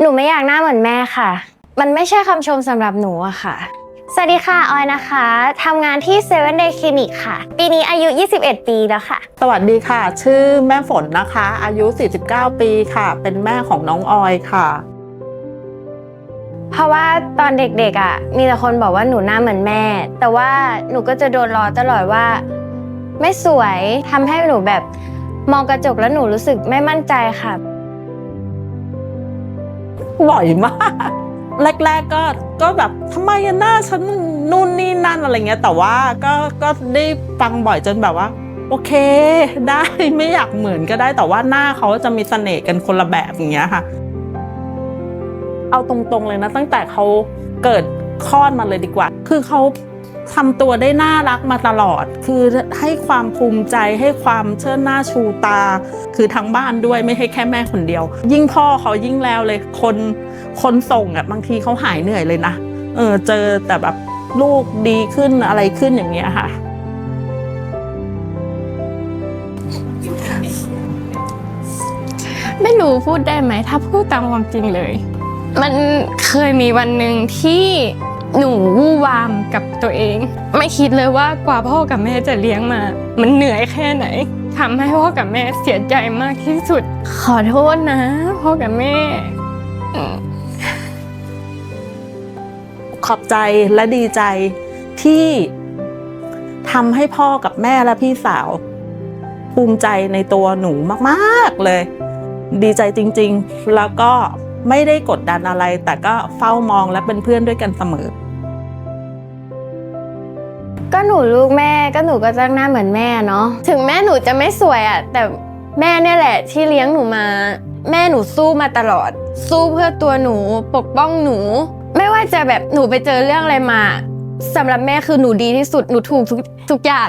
หนูไม่อยากหน้าเหมือนแม่ค่ะ มันไม่ใช่คำชมสำหรับหนูอะค่ะ สวัสดีค่ะ ออยนะคะทำงานที่ Seven Day Clinic ค่ะ ปีนี้อายุ 21 ปีแล้วค่ะ สวัสดีค่ะ ชื่อแม่ฝนนะคะ อายุ 49 ปีค่ะ เป็นแม่ของน้องออยค่ะ เพราะว่าตอนเด็กๆอะมีแต่คนบอกว่าหนูหน้าเหมือนแม่ แต่ว่าหนูก็จะโดนล้อตลอดว่า ไม่สวยทำให้หนูแบบมองกระจกแล้วหนูรู้สึกไม่มั่นใจค่ะ บ่อยมาก แรก ๆก็ก็แบบทำไมหน้าฉันนู่นนี่นั่นอะไรเงี้ย แต่ว่าก็ก็ได้ฟังบ่อยจนแบบว่า โอเค ได้ไม่อยากเหมือนก็ได้แต่ว่าหน้าเขาจะมีเสน่ห์กันคนละแบบอย่างเงี้ยค่ะ เอาตรงๆเลยนะ ตั้งแต่เขาเกิดคลอดมาเลยดีกว่า คือเขา ทำตัวได้น่ารักมาตลอด คือให้ความภูมิใจให้ความเชิดหน้าชูตา คือทั้งบ้านด้วยไม่ใช่แค่แม่คนเดียว ยิ่งพ่อเขายิ่งแล้วเลย คนคนส่งอะบางทีเขาหายเหนื่อยเลยนะเออเจอแต่แบบลูกดีขึ้นอะไรขึ้นอย่างเงี้ยค่ะ ไม่รู้พูดได้ไหมถ้าพูดตามความจริงเลย มันเคยมีวันหนึ่งที่ หนูวู่วามกับตัวเอง ไม่คิดเลยว่ากว่าพ่อกับแม่จะเลี้ยงมา มันเหนื่อยแค่ไหนทำให้พ่อกับแม่เสียใจมากที่สุด ขอโทษนะ พ่อกับแม่ ขอบใจและดีใจที่ทำให้พ่อกับแม่และพี่สาว ภูมิใจในตัวหนูมาก ๆ เลย ดีใจจริง ๆ แล้วก็ ไม่ได้กดดันอะไร แต่ก็เฝ้ามองและเป็นเพื่อนด้วยกันเสมอ ก็หนูลูกแม่ก็หนูก็จะหน้าเหมือนแม่เนาะถึงแม่หนูจะไม่สวยอะแต่แม่เนี่ยแหละที่เลี้ยงหนูมา แม่หนูสู้มาตลอด สู้เพื่อตัวหนูปกป้องหนู ไม่ว่าจะแบบหนูไปเจอเรื่องอะไรมาสำหรับแม่คือหนูดีที่สุดหนูถูกทุกทุกอย่าง